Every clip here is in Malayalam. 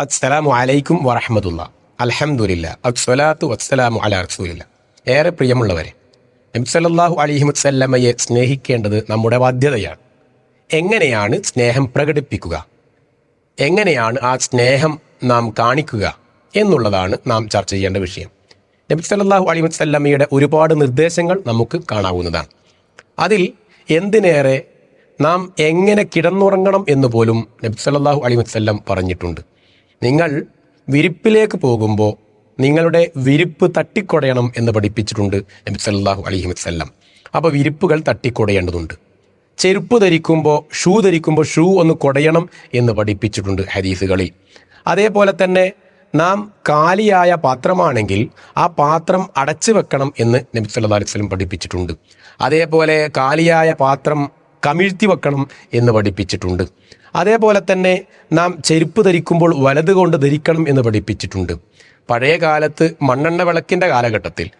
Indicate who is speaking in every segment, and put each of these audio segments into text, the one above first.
Speaker 1: അസ്സലാമു അലൈക്കും വറഹമത്തുള്ള. അലഹമുല്ല അസ്സലാത്തു വസ്സലാമു അല റസൂലില്ല. ഏറെ പ്രിയമുള്ളവരെ നബ്സല്ലാഹു അലൈഹി വസല്ലമയെ സ്നേഹിക്കേണ്ടത് നമ്മുടെ ബാധ്യതയാണ്. എങ്ങനെയാണ് സ്നേഹം പ്രകടിപ്പിക്കുക? എങ്ങനെയാണ് ആ സ്നേഹം നാം കാണിക്കുക എന്നുള്ളതാണ് നാം ചർച്ച ചെയ്യേണ്ട വിഷയം. നബി സല്ലല്ലാഹു അലൈഹി വസല്ലമയുടെ ഒരുപാട് നിർദ്ദേശങ്ങൾ നമുക്ക് കാണാവുന്നതാണ്. അതിൽ എന്തിനേറെ നാം എങ്ങനെ കിടന്നുറങ്ങണം എന്ന് പോലും നബി സല്ലല്ലാഹു അലൈഹി വസല്ലം പറഞ്ഞിട്ടുണ്ട്. നിങ്ങൾ വിരിപ്പിലേക്ക് പോകുമ്പോൾ നിങ്ങളുടെ വിരിപ്പ് തട്ടിക്കൊടയണം എന്ന് പഠിപ്പിച്ചിട്ടുണ്ട് നബി സല്ലാഹു അലഹി വസ്ല്ലാം. അപ്പോൾ വിരിപ്പുകൾ തട്ടിക്കൊടയേണ്ടതുണ്ട്. ചെരുപ്പ് ധരിക്കുമ്പോൾ ഷൂ ധരിക്കുമ്പോൾ ഷൂ ഒന്ന് കൊടയണം എന്ന് പഠിപ്പിച്ചിട്ടുണ്ട് ഹദീസുകളിൽ. അതേപോലെ തന്നെ നാം കാലിയായ പാത്രമാണെങ്കിൽ ആ പാത്രം അടച്ചു വെക്കണം എന്ന് നബി സല്ലാ അലൈഹി പഠിപ്പിച്ചിട്ടുണ്ട്. അതേപോലെ കാലിയായ പാത്രം കമിഴ്ത്തി വെക്കണം എന്ന് പഠിപ്പിച്ചിട്ടുണ്ട്. അതേപോലെ തന്നെ നാം ചെരുപ്പ് ധരിക്കുമ്പോൾ വലത് കൊണ്ട് ധരിക്കണം എന്ന് പഠിപ്പിച്ചിട്ടുണ്ട്. പഴയ കാലത്ത് മണ്ണെണ്ണ വിളക്കിന്റെ കാലഘട്ടത്തിൽ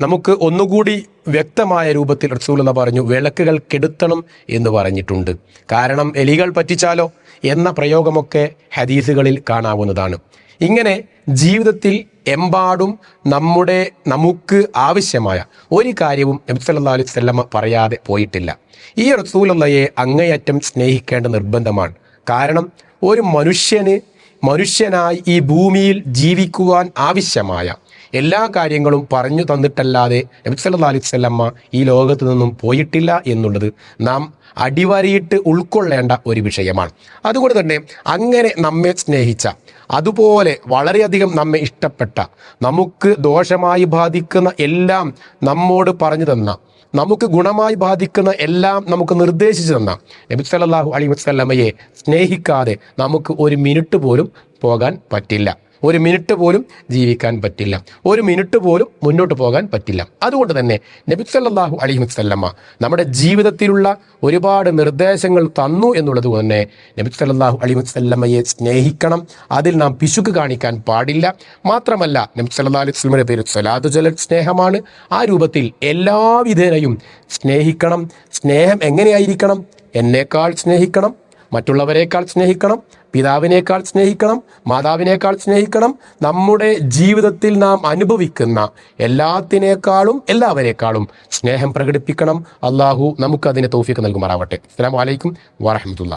Speaker 1: നമുക്ക് ഒന്നുകൂടി വ്യക്തമായ രൂപത്തിൽ റസൂലെന്ന് പറഞ്ഞു വിളക്കുകൾ കെടുത്തണം എന്ന് പറഞ്ഞിട്ടുണ്ട്. കാരണം എലികൾ പറ്റിച്ചാലോ? എന്ന പ്രയോഗമൊക്കെ ഹദീസുകളിൽ കാണാവുന്നതാണ്. ഇങ്ങനെ ജീവിതത്തിൽ എമ്പാടും നമ്മുടെ നമുക്ക് ആവശ്യമായ ഒരു കാര്യവും നബി സല്ലാ അലൈഹി വസല്ലമ പറയാതെ പോയിട്ടില്ല. ഈ റസൂലയെ അങ്ങേയറ്റം സ്നേഹിക്കേണ്ട നിർബന്ധമാണ്. കാരണം ഒരു മനുഷ്യന് മനുഷ്യനായി ഈ ഭൂമിയിൽ ജീവിക്കുവാൻ ആവശ്യമായ എല്ലാ കാര്യങ്ങളും പറഞ്ഞു തന്നിട്ടല്ലാതെ നബി അലൈഹി ഈ ലോകത്ത് നിന്നും പോയിട്ടില്ല എന്നുള്ളത് നാം അടിവരയിട്ട് ഉൾക്കൊള്ളേണ്ട ഒരു വിഷയമാണ്. അതുകൊണ്ട് തന്നെ അങ്ങനെ നമ്മെ സ്നേഹിച്ച അതുപോലെ വളരെയധികം നമ്മെ ഇഷ്ടപ്പെട്ട നമുക്ക് ദോഷമായി ബാധിക്കുന്ന എല്ലാം നമ്മോട് പറഞ്ഞു തന്ന നമുക്ക് ഗുണമായി ബാധിക്കുന്ന എല്ലാം നമുക്ക് നിർദ്ദേശിച്ചു തന്ന നബി സല്ലാഹു അലി വസല്ലമയെ സ്നേഹിക്കാതെ നമുക്ക് ഒരു മിനിറ്റ് പോലും പോകാൻ പറ്റില്ല. ഒരു മിനിറ്റ് പോലും ജീവിക്കാൻ പറ്റില്ല. ഒരു മിനിറ്റ് പോലും മുന്നോട്ട് പോകാൻ പറ്റില്ല. അതുകൊണ്ട് തന്നെ നബി സല്ലല്ലാഹു അലൈഹി വസല്ലമ നമ്മുടെ ജീവിതത്തിലുള്ള ഒരുപാട് നിർദ്ദേശങ്ങൾ തന്നു എന്നുള്ളത് തന്നെ നബി സല്ലല്ലാഹു അലൈഹി വസല്ലമയെ സ്നേഹിക്കണം. അതിൽ നാം പിശുക്ക് കാണിക്കാൻ പാടില്ല. മാത്രമല്ല നബി സല്ലല്ലാഹു അലൈഹി വസല്ലമയുടെ പേര് സലാദു ജല സ്നേഹമാണ്. ആ രൂപത്തിൽ എല്ലാവിധേനയും സ്നേഹിക്കണം. സ്നേഹം എങ്ങനെയായിരിക്കണം? എന്നേക്കാൾ സ്നേഹിക്കണം. മറ്റുള്ളവരെക്കാൾ സ്നേഹിക്കണം പിതാവിനേക്കാൾ സ്നേഹിക്കണം മാതാവിനേക്കാൾ സ്നേഹിക്കണം. നമ്മുടെ ജീവിതത്തിൽ നാം അനുഭവിക്കുന്ന എല്ലാത്തിനേക്കാളും എല്ലാവരേക്കാളും സ്നേഹം പ്രകടിപ്പിക്കണം. അള്ളാഹു നമുക്കതിന് തോഫിക്ക് നൽകുമാറാവട്ടെ. അസ്സാം വലൈക്കും വാഹമത്തുള്ള